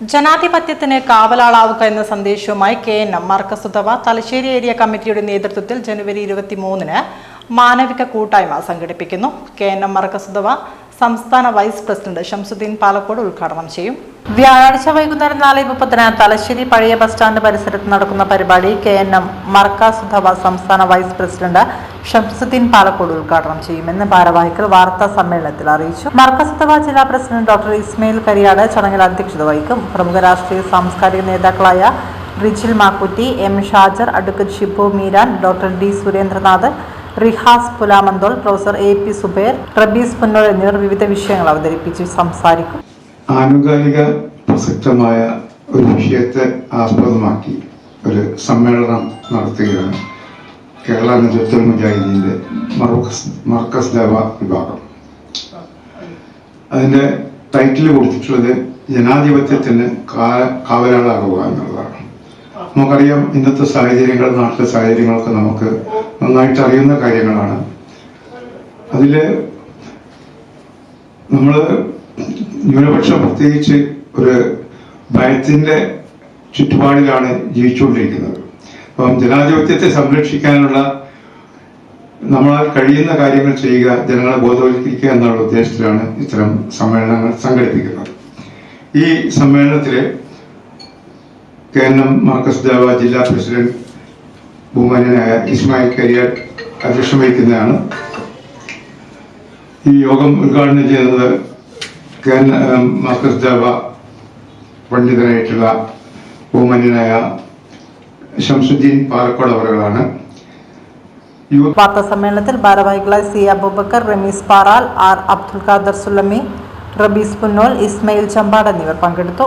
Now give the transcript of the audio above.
ജനാധിപത്യത്തിന് കാവലാളാവുക എന്ന സന്ദേശവുമായി കെ എൻ എം മർക്കസുധവ തലശ്ശേരി ഏരിയ കമ്മിറ്റിയുടെ നേതൃത്വത്തിൽ ജനുവരി ഇരുപത്തിമൂന്നിന് മാനവിക കൂട്ടായ്മ സംഘടിപ്പിക്കുന്നു. കെ എൻ എം മർക്കസുധവ സംസ്ഥാന വൈസ് പ്രസിഡന്റ് ഷംസുദ്ദീൻ പാലക്കോട് ഉദ്ഘാടനം ചെയ്യും. വ്യാഴാഴ്ച വൈകുന്നേരം നാല് മുപ്പത്തിന് തലശ്ശേരി പഴയ ബസ് സ്റ്റാൻഡ് പരിസരത്ത് നടക്കുന്ന പരിപാടി കെ എൻ എം മർക്കാസുധവ സംസ്ഥാന വൈസ് പ്രസിഡന്റ് ഷംസുദ്ദീൻ പാലക്കോട് ഉദ്ഘാടനം ചെയ്യുമെന്ന് ഭാരവാഹികൾ വാർത്താ സമ്മേളനത്തിൽ അറിയിച്ചു. മർക്കസുധവ ജില്ലാ പ്രസിഡന്റ് ഡോക്ടർ ഇസ്മയിൽ കരിയാട് ചടങ്ങിൽ അധ്യക്ഷത വഹിക്കും. പ്രമുഖ രാഷ്ട്രീയ സാംസ്കാരിക നേതാക്കളായ Rijil Makkutty M Shajar advocate Shibu Meeran doctor D Surendranath Rihas Pulamanthole professor A P Zubair Rabees Punnol എന്നിവർ വിവിധ വിഷയങ്ങൾ അവതരിപ്പിച്ച് സംസാരിക്കും. ആനുകാലിക പ്രസക്തമായ ഒരു വിഷയത്തെ ആസ്പദമാക്കി ഒരു സമ്മേളനം നടത്തുകയാണ് കേരള നേതൃത്വ മുജാഹിദീന്റെ മർക്കസ് മർക്കസ് ദേവ വിഭാഗം. അതിന്റെ ടൈറ്റിൽ കൊടുത്തിട്ടുള്ളത് ജനാധിപത്യത്തിന് കാവലാളാകുക എന്നുള്ളതാണ്. നമുക്കറിയാം ഇന്നത്തെ സാഹചര്യങ്ങൾ നാട്ടിലെ സാഹചര്യങ്ങളൊക്കെ നമുക്ക് നന്നായിട്ട് അറിയുന്ന കാര്യങ്ങളാണ്. അതിൽ നമ്മൾ ന്യൂനപക്ഷം പ്രത്യേകിച്ച് ഒരു ഭയത്തിന്റെ ചുറ്റുപാടിലാണ് ജീവിച്ചുകൊണ്ടിരിക്കുന്നത്. അപ്പം ജനാധിപത്യത്തെ സംരക്ഷിക്കാനുള്ള നമ്മളാൽ കഴിയുന്ന കാര്യങ്ങൾ ചെയ്യുക ജനങ്ങളെ ബോധവൽക്കരിക്കുക എന്നുള്ള ഉദ്ദേശത്തിലാണ് ഇത്തരം സമ്മേളനങ്ങൾ സംഘടിപ്പിക്കുന്നത്. ഈ സമ്മേളനത്തിൽ കേരളം മാർക്കസ് ദേവ ജില്ലാ പ്രസിഡന്റ് ബഹുമാന്യനായ ഇസ്മായിൽ കരിയർ അധ്യക്ഷം വഹിക്കുന്നതാണ് ഈ യോഗം ഉദ്ഘാടനം ചെയ്യുന്നത് മാർക്കസ് ദേവ പണ്ഡിതനായിട്ടുള്ള ബഹുമാന്യനായ ഷംസുദ്ദീൻ പാറക്കോട് അവരുകളാണ് വാർത്താ സമ്മേളനത്തിൽ ഭാരവാഹികളായ സി അബൂബക്കർ റമീസ് പാറാൽ ആർ അബ്ദുൽ ഖാദർ സുലമി റബീസ് പുന്നോൽ ഇസ്മയിൽ ചമ്പാട് എന്നിവർ പങ്കെടുത്തു.